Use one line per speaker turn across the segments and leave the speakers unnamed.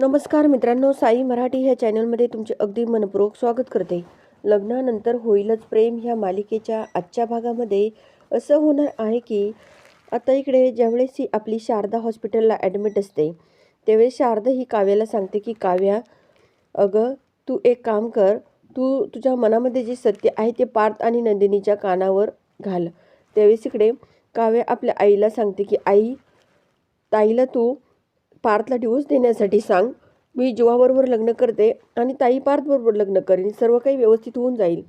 नमस्कार मित्रांनो साई मराठी ह्या चॅनलमध्ये तुमचे अगदी मनपूर्वक स्वागत करते. लग्नानंतर होईलच प्रेम ह्या मालिकेच्या आजच्या भागामध्ये. असं होणार आहे की आता इकडे ज्यावेळेस ही आपली शारदा हॉस्पिटलला ॲडमिट असते त्यावेळेस शारदा ही काव्याला सांगते की काव्या अगं तू एक काम कर तू तुझ्या मनामध्ये जे सत्य आहे ते पार्थ आणि नंदिनीच्या कानावर घाल. त्यावेळेस इकडे काव्या आपल्या आईला सांगते की आई ताईला तू पार्थला डिवोर्स देण्यासाठी सांग. मी जीवाबरोबर लग्न करते आणि ताई पार्थबरोबर लग्न करेन. सर्व काही व्यवस्थित होऊन जाईल.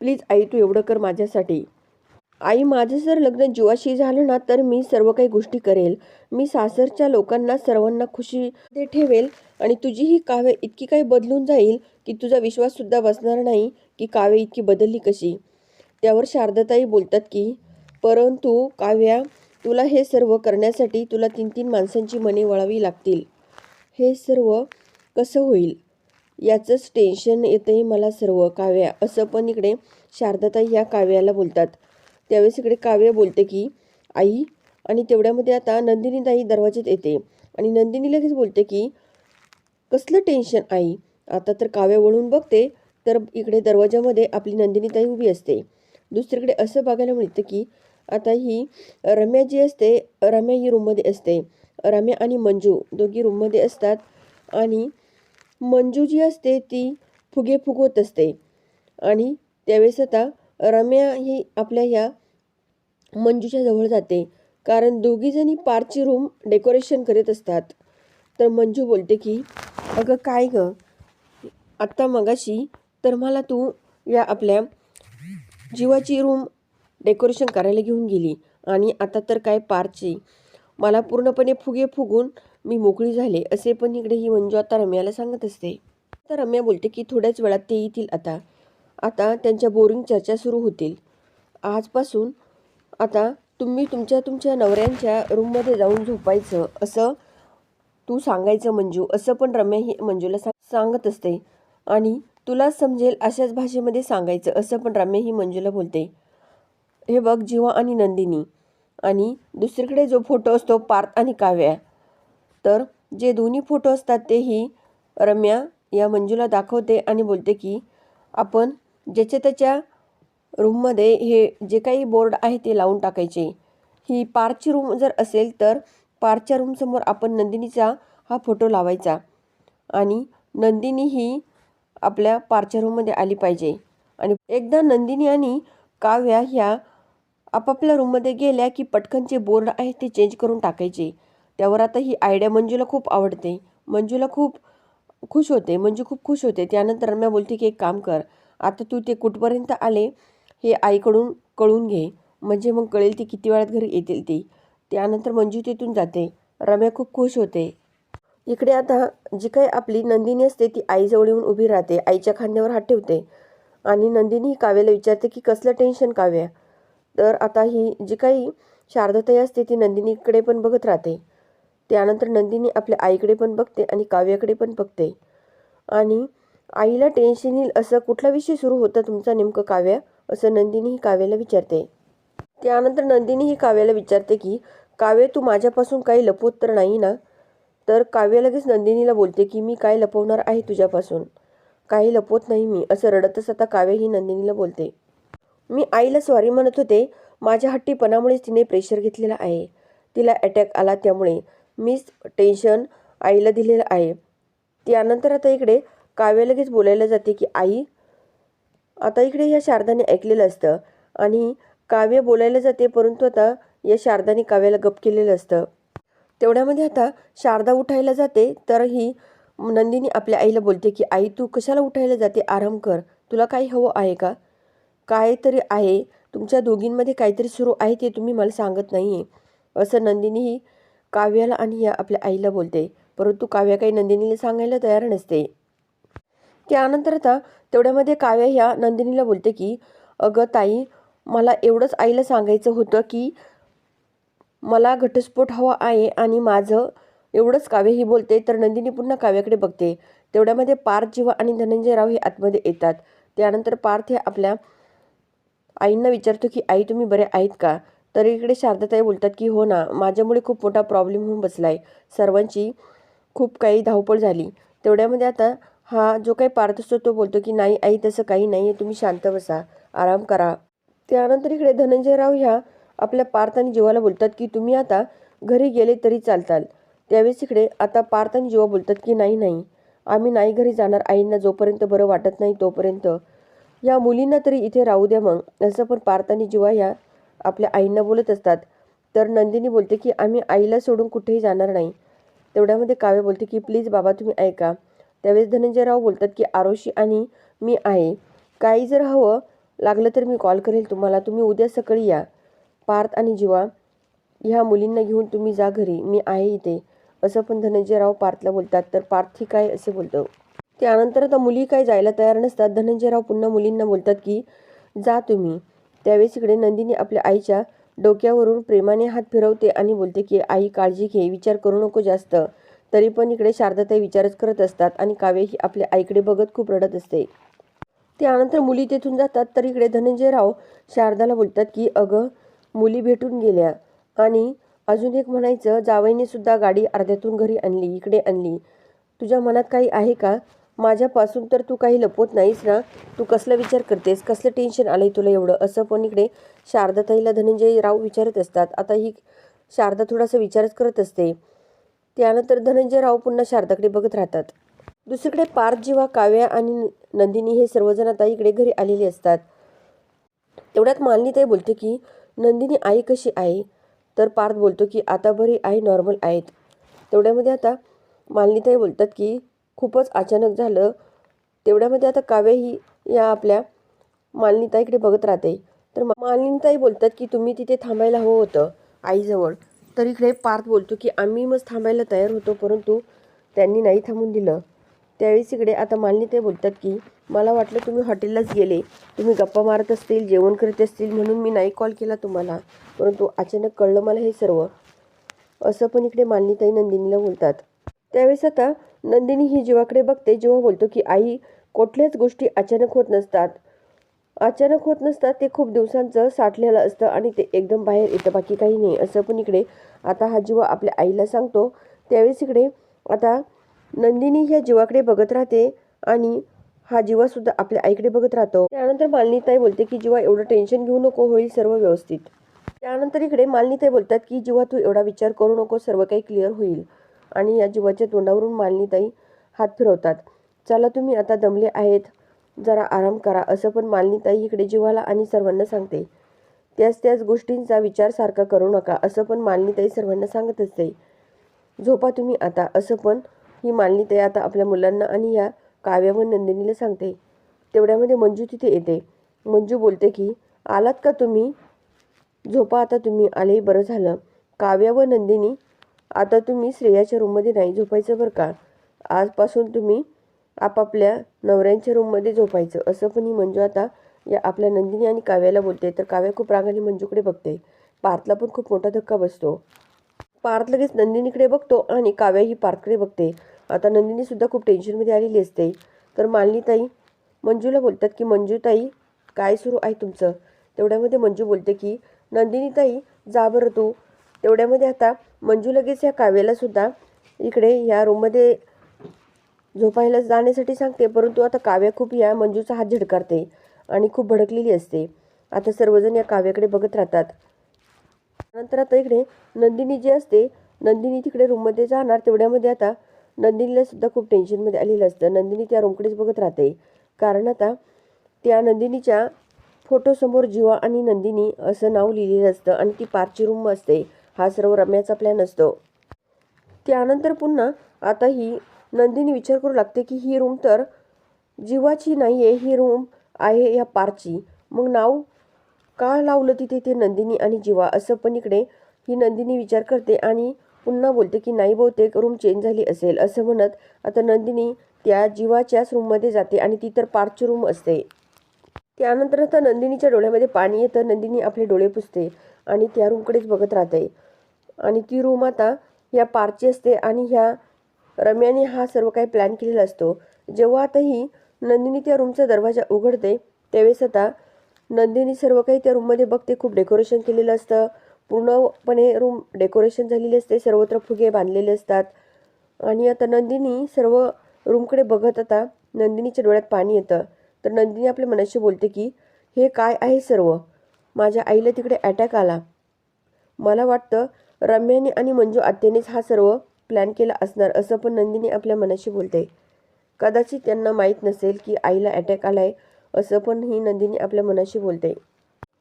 प्लीज आई तू एवढं कर माझ्यासाठी. आई माझं जर लग्न जीवाशी झालं ना तर मी सर्व काही गोष्टी करेल. मी सासरच्या लोकांना सर्वांना खुशी ते ठेवेल आणि तुझी ही काव्य इतकी काही बदलून जाईल की तुझा विश्वाससुद्धा बसणार नाही की काव्य इतकी बदलली कशी. त्यावर शारदाताई बोलतात की परंतु काव्या तुला हे सर्व करण्यासाठी तुला तीन तीन माणसांची मने वळावी लागतील. हे सर्व कसं होईल? याचंच टेन्शन येतंय मला सर्व काव्या. असं पण इकडे शारदाताई या काव्याला बोलतात. त्यावेळेस इकडे काव्य बोलते की आई आणि तेवढ्यामध्ये आता नंदिनीताई दरवाज्यात येते. आणि नंदिनी लगेच बोलते की कसलं टेन्शन आई? आता तर काव्य वळून बघते तर इकडे दरवाजामध्ये आपली नंदिनीताई उभी असते. दुसरीकडे असं बघायला मिळतं की आता ही रम्या जी असते रम्या ही रूममध्ये असते. रम्या आणि मंजू दोघी रूममध्ये असतात आणि मंजू जी असते ती फुगे फुगवत असते. आणि त्यावेळेस आता रम्या ही आपल्या ह्या मंजूच्या जवळ जाते. कारण दोघीजणी पारची रूम डेकोरेशन करत असतात. तर मंजू बोलते की अगं काय गं? आत्ता मगाशी तर मला तू या आपल्या जीवाची रूम डेकोरेशन करायला घेऊन गेली. आणि आता तर काय पारची. मला पूर्णपणे फुगे फुगून मी मोकळी झाले असे पण इकडे ही मंजू आता रम्याला सांगत असते. तर रम्या बोलते की थोड्याच वेळात ते येतील आता. आता त्यांच्या बोरिंग चर्चा सुरू होतील. आजपासून आता तुम्ही तुमच्या तुमच्या नवऱ्यांच्या रूममध्ये जाऊन झोपायचं असं तू सांगायचं मंजू असं पण रम्या ही मंजूला सांगत असते. आणि तुला समजेल अशाच भाषेमध्ये सांगायचं असं पण रम्या ही मंजूला बोलते. हे बघ जीवा आणि नंदिनी. आणि दुसरीकडे जो फोटो असतो पार्थ आणि काव्या तर जे दोन्ही फोटो असतात तेही रम्या या मंजूला दाखवते आणि बोलते की आपण ज्याच्या त्याच्या रूममध्ये हे जे काही बोर्ड आहे ते लावून टाकायचे. ही पार्कची रूम जर असेल तर पारच्या रूमसमोर आपण नंदिनीचा हा फोटो लावायचा. आणि नंदिनी ही आपल्या पार्कच्या रूममध्ये आली पाहिजे. आणि एकदा नंदिनी आणि काव्या ह्या आपापल्या रूममध्ये गेल्या की पटकन जे बोर्ड आहे ते चेंज करून टाकायचे. त्यावर आता ही आयडिया मंजूला खूप आवडते. मंजूला खूप खुश होते. मंजू खूप खुश होते. त्यानंतर रम्या बोलते की एक काम कर. आता तू ते कुठपर्यंत आले हे आईकडून कळून घे. म्हणजे मग कळेल ती किती वेळात घरी येतील ती. त्यानंतर मंजू तिथून जाते. रम्या खूप खुश होते. इकडे आता जी काही आपली नंदिनी असते ती आईजवळ येऊन उभी राहते. आईच्या खांद्यावर हात ठेवते. आणि नंदिनी ही काव्याला विचारते की कसलं टेन्शन काव्या? तर आता ही जी काही शारदाताई असते ती नंदिनीकडे पण बघत राहते. त्यानंतर नंदिनी आपल्या आईकडे पण बघते आणि काव्याकडे पण बघते. आणि आईला टेन्शन येईल असं कुठला विषय सुरू होता तुमचा नेमकं काव्या? असं नंदिनी ही काव्याला विचारते. त्यानंतर नंदिनी ही काव्याला विचारते की काव्य तू माझ्यापासून काही लपवत तर नाही ना? तर काव्य लगेच नंदिनीला बोलते की मी काय लपवणार आहे तुझ्यापासून? काही लपवत नाही मी असं रडतच आता काव्य ही नंदिनीला बोलते. मी आईला सॉरी म्हणत होते. माझ्या हट्टीपणामुळेच तिने प्रेशर घेतलेला आहे. तिला अटॅक आला त्यामुळे मीच टेन्शन आईला दिलेलं आहे. त्यानंतर आता इकडे काव्य लगेच बोलायला जाते की आई आता इकडे ह्या शारदाने ऐकलेलं असतं आणि काव्य बोलायला जाते परंतु आता या शारदाने काव्याला गप केलेलं असतं. तेवढ्यामध्ये आता शारदा उठायला जाते. तर ही नंदिनी आपल्या आईला बोलते की आई तू कशाला उठायला जाते? आराम कर. तुला काही हवं आहे का? काहीतरी आहे. तुमच्या दोघींमध्ये काहीतरी सुरू आहे ते तुम्ही मला सांगत नाही आहे असं नंदिनीही काव्याला आणि या आपल्या आईला बोलते. परंतु काव्या काही नंदिनीला सांगायला तयार नसते. त्यानंतर आता तेवढ्यामध्ये काव्या ह्या नंदिनीला बोलते की अगं ताई मला एवढंच आईला सांगायचं होतं की मला घटस्फोट हवा आहे आणि माझं एवढंच काव्य ही बोलते तर नंदिनी पुन्हा काव्याकडे बघते. तेवढ्यामध्ये पार्थ जीवा आणि धनंजय राव हे आतमध्ये येतात. त्यानंतर पार्थ हे आपल्या आईंना विचारतो की आई तुम्ही बरे आहेत का? तर इकडे शारदाताई बोलतात की हो ना माझ्यामुळे खूप मोठा प्रॉब्लेम होऊन बसला आहे सर्वांची खूप काही धावपळ झाली. तेवढ्यामध्ये आता हा जो काही पार्थ असतो तो बोलतो की नाही आई तसं काही नाही आहे तुम्ही शांत बसा. आराम करा. त्यानंतर इकडे धनंजयराव ह्या आपल्या पार्थ आणि जीवाला बोलतात की तुम्ही आता घरी गेले तरी चालताल. त्यावेळेस इकडे आता पार्थ आणि जीवा बोलतात की नाही नाही. आम्ही नाही घरी जाणार. आईंना जोपर्यंत बरं वाटत नाही तोपर्यंत. या मुलींना तरी इथे राहू द्या मग. असं पण पार्थ आणि जीवा ह्या आपल्या आईंना बोलत असतात. तर नंदिनी बोलते की आम्ही आईला सोडून कुठेही जाणार नाही. तेवढ्यामध्ये काव्य बोलते की प्लीज बाबा तुम्ही ऐका. त्यावेळेस धनंजयराव बोलतात की आरोशी आणि मी आहे. काही जर हवं लागलं तर मी कॉल करेल तुम्हाला. तुम्ही उद्या सकाळी या. पार्थ आणि जीवा ह्या मुलींना घेऊन तुम्ही जा घरी. मी आहे इथे. असं पण धनंजयराव पार्थला बोलतात. तर पार्थ ही काय असे बोलतो. त्यानंतर आता मुली काही जायला तयार नसतात. धनंजयराव पुन्हा मुलींना बोलतात की जा तुम्ही. त्यावेळेस इकडे नंदिनी आपल्या आईच्या डोक्यावरून प्रेमाने हात फिरवते आणि बोलते की आई काळजी घे विचार करू नको जास्त. तरी पण इकडे शारदाताई विचारच करत असतात आणि काव्य ही आपल्या आईकडे बघत खूप रडत असते. त्यानंतर मुली तेथून जातात. तर इकडे धनंजयराव शारदाला बोलतात की अगं मुली भेटून गेल्या. आणि अजून एक म्हणायचं जावईने सुद्धा गाडी अर्ध्यातून घरी आणली इकडे आणली. तुझ्या मनात काही आहे का? माझ्यापासून तर तू काही लपवत नाहीस ना. तू कसला विचार करतेस? कसलं टेन्शन आलंय तुला एवढं? असं पण इकडे शारदाताईला धनंजय राव विचारत असतात. आता ही शारदा थोडासा विचारच करत असते. त्यानंतर धनंजय राव पुन्हा शारदाकडे बघत राहतात. दुसरीकडे पार्थ जेव्हा काव्या आणि नंदिनी हे सर्वजण आता इकडे घरी आलेले असतात. तेवढ्यात मालिनीताई बोलते की नंदिनी आई कशी आहे? तर पार्थ बोलतो की आता बरी आई नॉर्मल आहेत. तेवढ्यामध्ये आता मालिनीताई बोलतात की खूपच अचानक झालं. तेवढ्यामध्ये आता काव्य ही या आपल्या मालिनीताईकडे बघत राहते. तर मालिनीताई बोलतात की तुम्ही तिथे थांबायला हवं होतं आईजवळ. तर इकडे पार्थ बोलतो की आम्ही मग थांबायला तयार होतो परंतु त्यांनी नाही थांबून दिलं. त्यावेळेस इकडे आता मालिनीताई बोलतात की मला वाटलं तुम्ही हॉटेललाच गेले. तुम्ही गप्पा मारत असतील जेवण करत असतील म्हणून मी नाही कॉल केला तुम्हाला. परंतु अचानक कळलं मला हे सर्व. असं पण इकडे मालिनीताई नंदिनीला बोलतात. त्यावेळेस आता नंदिनी ही जीवाकडे बघते जेव्हा बोलतो की आई कुठल्याच गोष्टी अचानक होत नसतात. अचानक होत नसतात ते खूप दिवसांचं साठलेलं असतं आणि ते एकदम बाहेर येतं बाकी काही नाही. असं पण इकडे आता हा जीवा आपल्या आईला सांगतो. त्यावेळेस इकडे आता नंदिनी ह्या जीवाकडे बघत राहते आणि हा जीवा सुद्धा आपल्या आईकडे बघत राहतो. त्यानंतर मालिनीताई बोलते की जीवा एवढं टेन्शन घेऊ नको होईल सर्व व्यवस्थित. त्यानंतर इकडे मालिनीताई बोलतात की जीवा तू एवढा विचार करू नको सर्व काही क्लिअर होईल. आणि या जीवाच्या तोंडावरून मालिनीताई हात फिरवतात. चला तुम्ही आता दमले आहेत. जरा आराम करा असं पण मालिनीताई इकडे जीवाला आणि सर्वांना सांगते. त्याच त्याच गोष्टींचा विचार सारखा करू नका असं पण मालिनीताई सर्वांना सांगत असते. झोपा तुम्ही आता असं पण ही मालिनीताई आता आपल्या मुलांना आणि या काव्या व नंदिनीला सांगते. तेवढ्यामध्ये मंजू तिथे येते. मंजू बोलते की आलात का तुम्ही? झोपा आता तुम्ही आले बरं झालं. काव्या व नंदिनी आता तुम्ही श्रेयाच्या रूममध्ये नाही झोपायचं बरं का? आजपासून तुम्ही आपापल्या नवऱ्यांच्या रूममध्ये झोपायचं. असं पण ही मंजू आता या आपल्या नंदिनी आणि काव्याला बोलते. तर काव्या खूप रागाने मंजूकडे बघते. पार्थला पण खूप मोठा धक्का बसतो. पार्थ लगेच नंदिनीकडे बघतो आणि काव्या ही पार्थकडे बघते. आता नंदिनीसुद्धा खूप टेन्शनमध्ये आलेली असते. तर मालिनीताई मंजूला बोलतात की मंजूताई काय सुरू आहे तुमचं? तेवढ्यामध्ये मंजू बोलते की नंदिनीताई जा बरं तू. तेवढ्यामध्ये आता मंजू लगेच या काव्याला सुद्धा इकडे या रूममध्ये झोपायला जाण्यासाठी सांगते परंतु आता काव्या खूप या मंजूचा हात झडकारते आणि खूप भडकलेली असते. आता सर्वजण या काव्याकडे बघत राहतात. नंतर आता इकडे नंदिनी जी असते नंदिनी तिकडे रूममध्ये जाणार तेवढ्यामध्ये आता नंदिनीला सुद्धा खूप टेन्शनमध्ये आलेलं असतं. नंदिनी त्या रूमकडेच बघत राहते. कारण आता त्या नंदिनीच्या फोटोसमोर जीवा आणि नंदिनी असं नाव लिहिलेलं असतं आणि ती पारची रूम असते. हा सर्व रम्याचा प्लॅन असतो. त्यानंतर पुन्हा आता ही नंदिनी विचार करू लागते की ही रूम तर जीवाची नाही आहे ही रूम आहे या पारची. मग नाव का लावलं तिथे ते नंदिनी आणि जीवा? असं पण इकडे ही नंदिनी विचार करते आणि पुन्हा बोलते की नाही बहुतेक रूम चेंज झाली असेल असं म्हणत आता नंदिनी त्या जीवाच्याच रूममध्ये जाते आणि ती तर पारची रूम असते. त्यानंतर आता नंदिनीच्या डोळ्यामध्ये पाणी येतं. नंदिनी आपले डोळे पुसते. आणि त्या रूमकडेच बघत राहते. आणि ती रूम आता या पारची असते आणि ह्या रम्याने हा सर्व काही प्लॅन केलेला असतो. जेव्हा आता ही नंदिनी त्या रूमचा दरवाजा उघडते त्यावेळेस आता नंदिनी सर्व काही त्या रूममध्ये बघते. खूप डेकोरेशन केलेलं असतं. पूर्णपणे रूम डेकोरेशन झालेली असते. सर्वत्र फुगे बांधलेले असतात. आणि आता नंदिनी सर्व रूमकडे बघत आता नंदिनीच्या डोळ्यात पाणी येतं. तर नंदिनी आपल्या मनाशी बोलते की हे काय आहे सर्व? माझ्या आईला तिकडे अटॅक आला. मला वाटतं रम्याने आणि मंजू आत्यानेच हा सर्व प्लॅन केला असणार असं पण नंदिनी आपल्या मनाशी बोलते. कदाचित त्यांना माहीत नसेल की आईला अटॅक आलाय असं पण ही नंदिनी आपल्या मनाशी बोलते.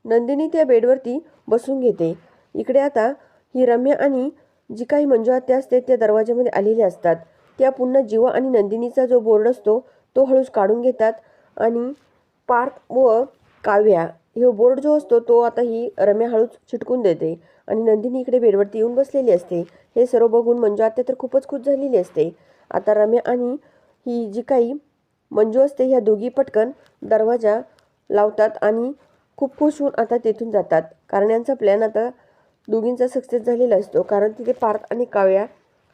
नंदिनी त्या बेडवरती बसून घेते. इकडे आता ही रम्या आणि जी काही मंजू आत्या असते त्या दरवाजामध्ये आलेल्या असतात. त्या पुन्हा जीवा आणि नंदिनीचा जो बोर्ड असतो तो हळूच काढून घेतात आणि पार्थ व काव्या हे बोर्ड जो असतो तो आता ही रम्या हळूच छिटकून देते आणि नंदिनी इकडे बेडवरती येऊन बसलेली असते. हे सर्व बघून मंजू आत्या तर खूपच खुश झालेली असते. आता रम्या आणि ही जी काही मंजू असते ह्या दोघी पटकन दरवाजा लावतात आणि खूप खुश होऊन आता तेथून जातात. कारण यांचा प्लॅन आता दोघींचा सक्सेस झालेला असतो. कारण तिथे पार्थ आणि काव्या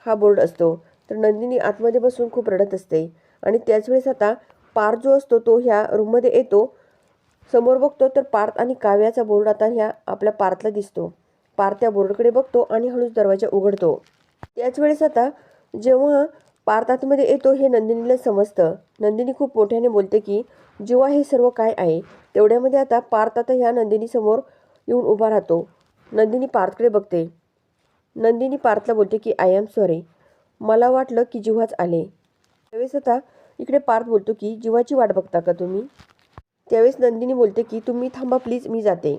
हा बोर्ड असतो. तर नंदिनी आतमध्ये बसून खूप रडत असते. आणि त्याच वेळेस आता पार्थ जो असतो तो ह्या रूममध्ये येतो. समोर बघतो तर पार्थ आणि काव्याचा बोर्ड आता ह्या आपल्या पार्थला दिसतो. पार्थ त्या बोर्डकडे बघतो आणि हळूच दरवाजा उघडतो. त्याच वेळेस आता जेव्हा पार्थ आतमध्ये येतो हे नंदिनीला समजतं. नंदिनी खूप मोठ्याने बोलते की जेव्हा हे सर्व काय आहे तेवढ्यामध्ये आता पार्थ आता ह्या नंदिनीसमोर येऊन उभा राहतो. नंदिनी पार्थकडे बघते. नंदिनी पार्थला बोलते की आय एम सॉरी मला वाटलं की जिव्हाच आले. त्यावेळेस आता इकडे पार्थ बोलतो की जीवाची वाट बघता का तुम्ही? त्यावेळेस नंदिनी बोलते की तुम्ही थांबा प्लीज मी जाते.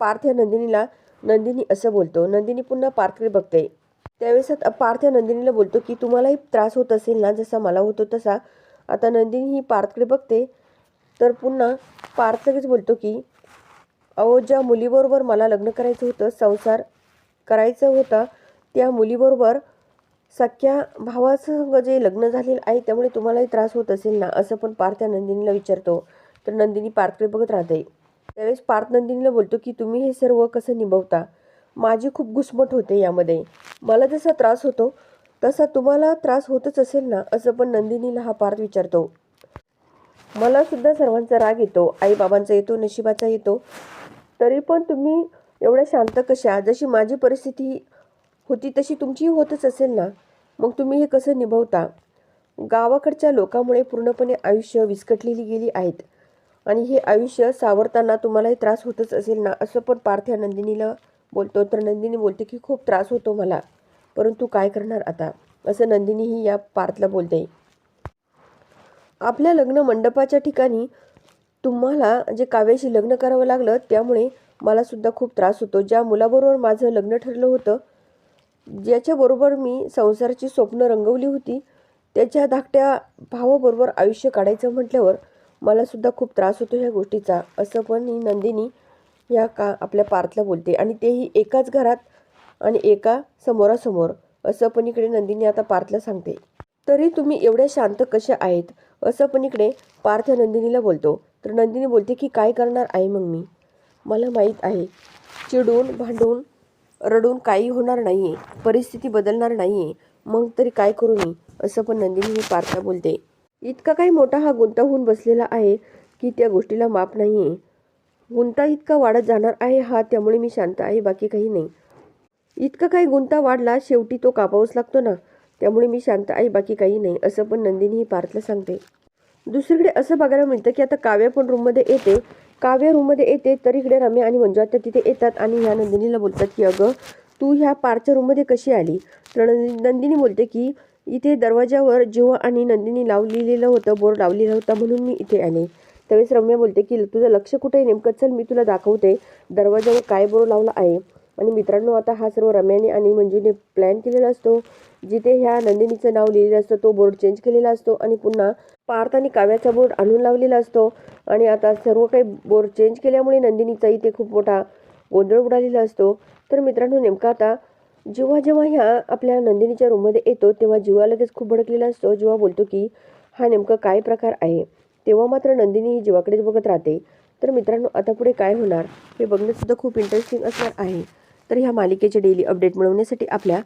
पार्थ या नंदिनीला नंदिनी असं बोलतो. नंदिनी पुन्हा पार्थकडे बघते. त्यावेळेस पार्थ या नंदिनीला बोलतो की तुम्हालाही त्रास होत असेल ना जसा मला होतो तसा. आता नंदिनी ही पार्थकडे बघते. तर पुन्हा पार्थकच बोलतो की अहो ज्या मुलीबरोबर मला लग्न करायचं होतं संसार करायचं होता त्या मुलीबरोबर सख्या भावासंग जे लग्न झालेलं आहे त्यामुळे तुम्हालाही त्रास होत असेल ना? असं पण पार्थ या नंदिनीला विचारतो. तर नंदिनी पार्थकडे बघत राहते. त्यावेळेस पार्थ नंदिनीला बोलतो की तुम्ही हे सर्व कसं निभवता? माझी खूप घुसमट होते यामध्ये. मला जसा त्रास होतो तसा तुम्हाला त्रास होतच असेल ना असं पण नंदिनीला हा पार्थ विचारतो. मला सुद्धा सर्वांचा राग येतो. आई बाबांचा येतो नशिबाचा येतो. तरी पण तुम्ही एवढ्या शांत कशा? जशी माझी परिस्थिती होती तशी तुमचीही होतच असेल ना? मग तुम्ही हे कसं निभवता? गावाकडच्या लोकांमुळे पूर्णपणे आयुष्य विस्कटलेली गेली आहेत. आणि हे आयुष्य सावरताना तुम्हालाही त्रास होतच असेल ना? असं पण पार्थ या नंदिनीला बोलतो. तर नंदिनी बोलते की खूप त्रास होतो मला. परंतु काय करणार आता? असं नंदिनीही या पार्थला बोलते. आपल्या लग्न मंडपाच्या ठिकाणी तुम्हाला जे काव्याशी लग्न करावं लागलं त्यामुळे मला सुद्धा खूप त्रास होतो. ज्या मुलाबरोबर माझं लग्न ठरलं होतं ज्याच्याबरोबर मी संसाराची स्वप्न रंगवली होती त्याच्या धाकट्या भावाबरोबर आयुष्य काढायचं म्हटल्यावर मला सुद्धा खूप त्रास होतो ह्या गोष्टीचा. असं पण ही नंदिनी या का आपल्या पार्थला बोलते आणि तेही एकाच घरात आणि एका समोरासमोर. असं पण इकडे नंदिनी आता पार्थला सांगते. तरी तुम्ही एवढ्या शांत कशा आहेत? असं पण इकडे पार्थ नंदिनीला बोलतो. तर नंदिनी बोलते की काय करणार आहे मग मी? मला माहीत आहे. चिडून भांडून रडून काही होणार नाही आहे परिस्थिती बदलणार नाही आहे मग तरी काय करू मी? असं पण नंदिनी मी पार्थला बोलते. इतका काही मोठा हा गुंता होऊन बसलेला आहे की त्या गोष्टीला माप नाही आहे गुंता इतका वाढत जाणार आहे हा त्यामुळे मी शांत आहे बाकी काही नाही. इतका काही गुंता वाढला शेवटी तो कापावंच लागतो ना. त्यामुळे मी शांत आहे बाकी काही नाही असं पण नंदिनी ही पार्थला सांगते. दुसरीकडे असं बघायला मिळतं की आता काव्या पण रूममध्ये येते. काव्या रूममध्ये येते तर इकडे रम्या आणि मंजू आता तिथे येतात आणि ह्या नंदिनीला बोलतात की अगं तू ह्या पारच्या रूममध्ये कशी आली? तर नंदिनी बोलते की इथे दरवाजावर जेव्हा आणि नंदिनी लावलेलं होतं बोर्ड लावलेला होता म्हणून मी इथे आले. त्यावेळेस रम्या बोलते की तुझं लक्ष कुठे आहे? नेमकं चल मी तुला दाखवते दरवाजावर काय बोर्ड लावला आहे. आणि मित्रांनो आता हा सर्व रम्याने आणि मंजूने प्लॅन केलेला असतो जिथे ह्या नंदिनीचं नाव लिहिलेलं असतं तो बोर्ड चेंज केलेला असतो आणि पुन्हा पार्थ आणि काव्याचा बोर्ड आणून लावलेला असतो. आणि आता सर्व काही बोर्ड चेंज केल्यामुळे नंदिनीचा इथे खूप मोठा गोंधळ उडालेला असतो. तर मित्रांनो नेमका आता जेव्हा जेव्हा ह्या आपल्या नंदिनीच्या रूममध्ये येतो तेव्हा जीवा लगेच खूप भडकलेला असतो. जेव्हा बोलतो की हा नेमका काय प्रकार आहे? तेव्हा मात्र नंदिनी ही जीवाकडेच बघत राहते. तर मित्रांनो आता पुढे काय होणार हे बघणंसुद्धा खूप इंटरेस्टिंग असणार आहे. तर ह्या मालिकेचे डेली अपडेट मिळवण्यासाठी आपल्या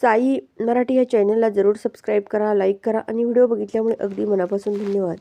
साई मराठी या चॅनलला जरूर सबस्क्राईब करा लाईक करा आणि व्हिडिओ बघितल्यामुळे अगदी मनापासून धन्यवाद.